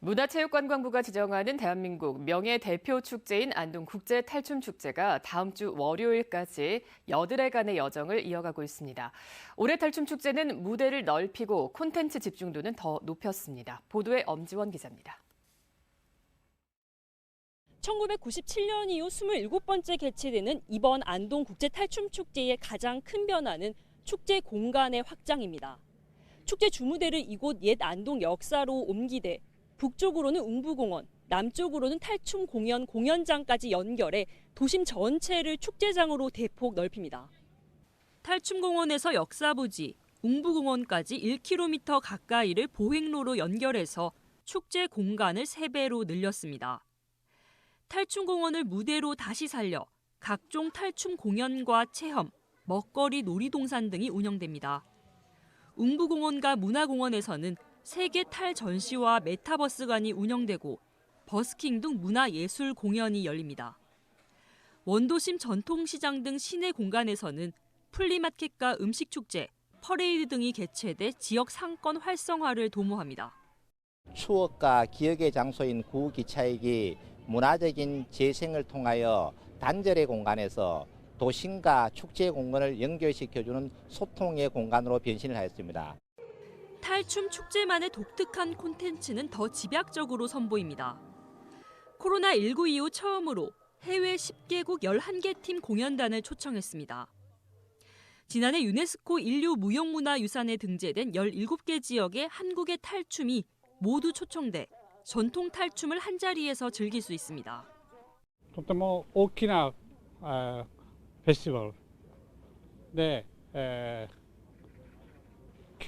문화체육관광부가 지정하는 대한민국 명예 대표 축제인 안동 국제 탈춤 축제가 다음 주 월요일까지 여드레간의 여정을 이어가고 있습니다. 올해 탈춤 축제는 무대를 넓히고 콘텐츠 집중도는 더 높였습니다. 보도에 엄지원 기자입니다. 1997년 이후 27번째 개최되는 이번 안동 국제 탈춤 축제의 가장 큰 변화는 축제 공간의 확장입니다. 축제 주무대를 이곳 옛 안동 역사로 옮기되 북쪽으로는 웅부공원, 남쪽으로는 탈춤 공연 공연장까지 연결해 도심 전체를 축제장으로 대폭 넓힙니다. 탈춤공원에서 역사부지, 웅부공원까지 1km 가까이를 보행로로 연결해서 축제 공간을 3배로 늘렸습니다. 탈춤공원을 무대로 다시 살려 각종 탈춤 공연과 체험, 먹거리 놀이동산 등이 운영됩니다. 웅부공원과 문화공원에서는 세계 탈 전시와 메타버스관이 운영되고 버스킹 등 문화예술 공연이 열립니다. 원도심 전통시장 등 시내 공간에서는 플리마켓과 음식축제, 퍼레이드 등이 개최돼 지역 상권 활성화를 도모합니다. 추억과 기억의 장소인 구기차역이 문화적인 재생을 통하여 단절의 공간에서 도심과 축제 공간을 연결시켜주는 소통의 공간으로 변신을 하였습니다. 탈춤 축제만의 독특한 콘텐츠는 더 집약적으로 선보입니다. 코로나19 이후 처음으로 해외 10개국 11개 팀 공연단을 초청했습니다. 지난해 유네스코 인류 무형문화 유산에 등재된 17개 지역의 한국의 탈춤이 모두 초청돼 전통 탈춤을 한자리에서 즐길 수 있습니다. 뭐 오키나 아, 페스티벌 네, 에, キ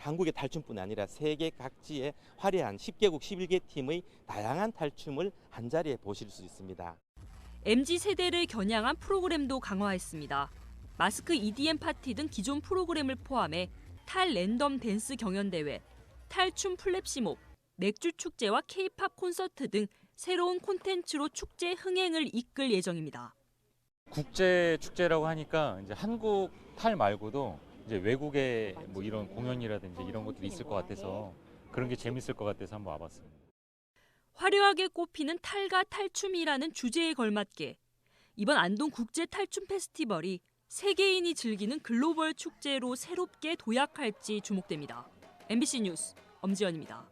한국의 탈춤뿐 아니라 세계 각지의 화려한 10개국 11개 팀의 다양한 탈춤을 한 자리에 보실 수 있습니다. MZ 세대를 겨냥한 프로그램도 강화했습니다. 마스크 EDM 파티 등 기존 프로그램을 포함해 탈 랜덤 댄스 경연 대회, 탈춤 플랩시몹, 맥주 축제와 K-팝 콘서트 등 새로운 콘텐츠로 축제 흥행을 이끌 예정입니다. 국제 축제라고 하니까 이제 한국 탈 말고도 이제 외국의 뭐 이런 공연이라든지 이런 것들이 있을 것 같아서 그런 게 재밌을 것 같아서 한번 와봤습니다. 화려하게 꼽히는 탈과 탈춤이라는 주제에 걸맞게 이번 안동 국제 탈춤 페스티벌이 세계인이 즐기는 글로벌 축제로 새롭게 도약할지 주목됩니다. MBC 뉴스 엄지연입니다.